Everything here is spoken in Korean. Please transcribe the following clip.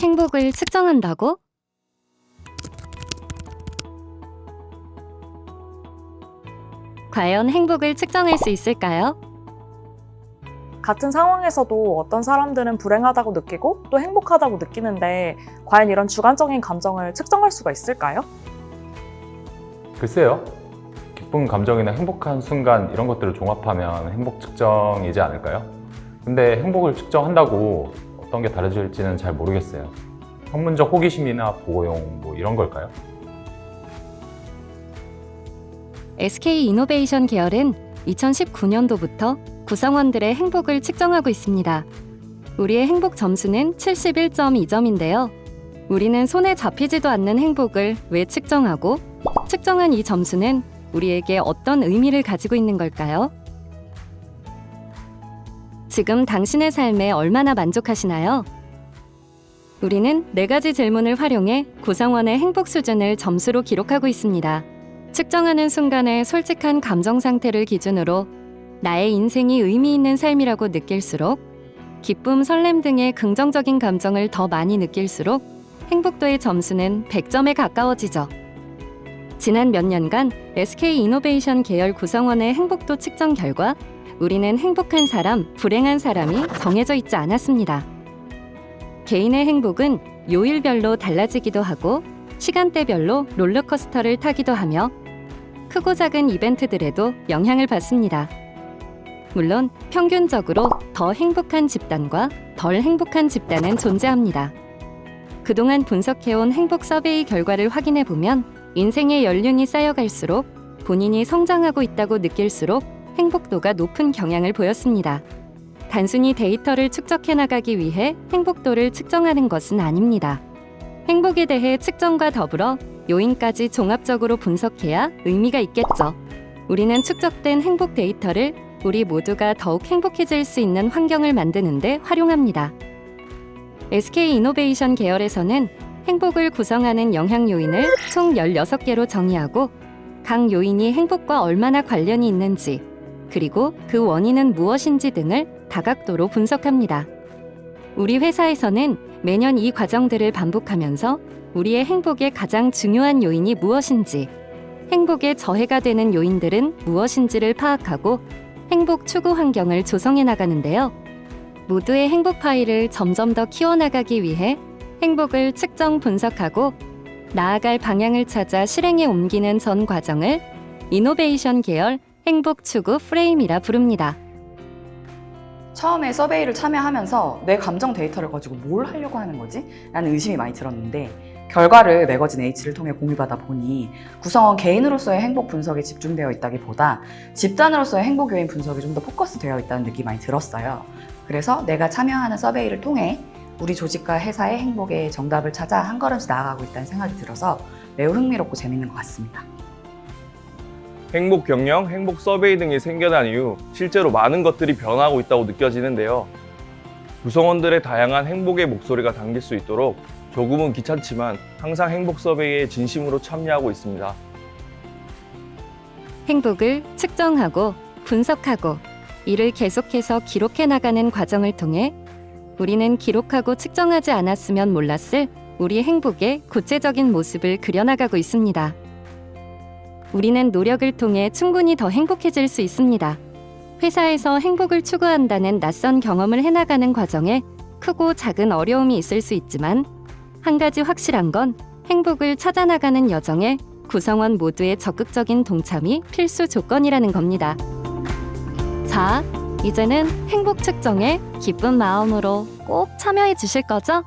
행복을 측정한다고? 과연 행복을 측정할 수 있을까요? 같은 상황에서도 어떤 사람들은 불행하다고 느끼고 또 행복하다고 느끼는데 과연 이런 주관적인 감정을 측정할 수가 있을까요? 글쎄요. 기쁜 감정이나 행복한 순간 이런 것들을 종합하면 행복 측정이지 않을까요? 근데 행복을 측정한다고 어떤 게 다르질지는 잘 모르겠어요. 학문적 호기심이나 보고용 뭐 이런 걸까요? SK 이노베이션 계열은 2019년도부터 구성원들의 행복을 측정하고 있습니다. 우리의 행복 점수는 71.2점인데요. 우리는 손에 잡히지도 않는 행복을 왜 측정하고 측정한 이 점수는 우리에게 어떤 의미를 가지고 있는 걸까요? 지금 당신의 삶에 얼마나 만족하시나요? 우리는 네 가지 질문을 활용해 구성원의 행복 수준을 점수로 기록하고 있습니다. 측정하는 순간의 솔직한 감정 상태를 기준으로 나의 인생이 의미 있는 삶이라고 느낄수록 기쁨, 설렘 등의 긍정적인 감정을 더 많이 느낄수록 행복도의 점수는 100점에 가까워지죠. 지난 몇 년간 SK 이노베이션 계열 구성원의 행복도 측정 결과 우리는 행복한 사람, 불행한 사람이 정해져 있지 않았습니다. 개인의 행복은 요일별로 달라지기도 하고 시간대별로 롤러코스터를 타기도 하며 크고 작은 이벤트들에도 영향을 받습니다. 물론 평균적으로 더 행복한 집단과 덜 행복한 집단은 존재합니다. 그동안 분석해온 행복 서베이 결과를 확인해 보면 인생의 연륜이 쌓여갈수록 본인이 성장하고 있다고 느낄수록 행복도가 높은 경향을 보였습니다. 단순히 데이터를 축적해 나가기 위해 행복도를 측정하는 것은 아닙니다. 행복에 대해 측정과 더불어 요인까지 종합적으로 분석해야 의미가 있겠죠. 우리는 축적된 행복 데이터를 우리 모두가 더욱 행복해질 수 있는 환경을 만드는데 활용합니다. SK 이노베이션 계열에서는 행복을 구성하는 영향 요인을 총 16개로 정의하고 각 요인이 행복과 얼마나 관련이 있는지 그리고 그 원인은 무엇인지 등을 다각도로 분석합니다. 우리 회사에서는 매년 이 과정들을 반복하면서 우리의 행복의 가장 중요한 요인이 무엇인지, 행복에 저해가 되는 요인들은 무엇인지를 파악하고 행복 추구 환경을 조성해 나가는데요. 모두의 행복 파일을 점점 더 키워나가기 위해 행복을 측정 분석하고 나아갈 방향을 찾아 실행에 옮기는 전 과정을 이노베이션 계열 행복 추구 프레임이라 부릅니다. 처음에 서베이를 참여하면서 내 감정 데이터를 가지고 뭘 하려고 하는 거지? 라는 의심이 많이 들었는데 결과를 매거진 H를 통해 공유받아 보니 구성원 개인으로서의 행복 분석에 집중되어 있다기보다 집단으로서의 행복 요인 분석이 좀 더 포커스되어 있다는 느낌이 많이 들었어요. 그래서 내가 참여하는 서베이를 통해 우리 조직과 회사의 행복의 정답을 찾아 한 걸음씩 나아가고 있다는 생각이 들어서 매우 흥미롭고 재밌는 것 같습니다. 행복 경영, 행복 서베이 등이 생겨난 이후 실제로 많은 것들이 변하고 있다고 느껴지는데요. 구성원들의 다양한 행복의 목소리가 담길 수 있도록 조금은 귀찮지만 항상 행복 서베이에 진심으로 참여하고 있습니다. 행복을 측정하고 분석하고 이를 계속해서 기록해 나가는 과정을 통해 우리는 기록하고 측정하지 않았으면 몰랐을 우리 행복의 구체적인 모습을 그려나가고 있습니다. 우리는 노력을 통해 충분히 더 행복해질 수 있습니다. 회사에서 행복을 추구한다는 낯선 경험을 해나가는 과정에 크고 작은 어려움이 있을 수 있지만 한 가지 확실한 건 행복을 찾아나가는 여정에 구성원 모두의 적극적인 동참이 필수 조건이라는 겁니다. 자, 이제는 행복 측정에 기쁜 마음으로 꼭 참여해 주실 거죠?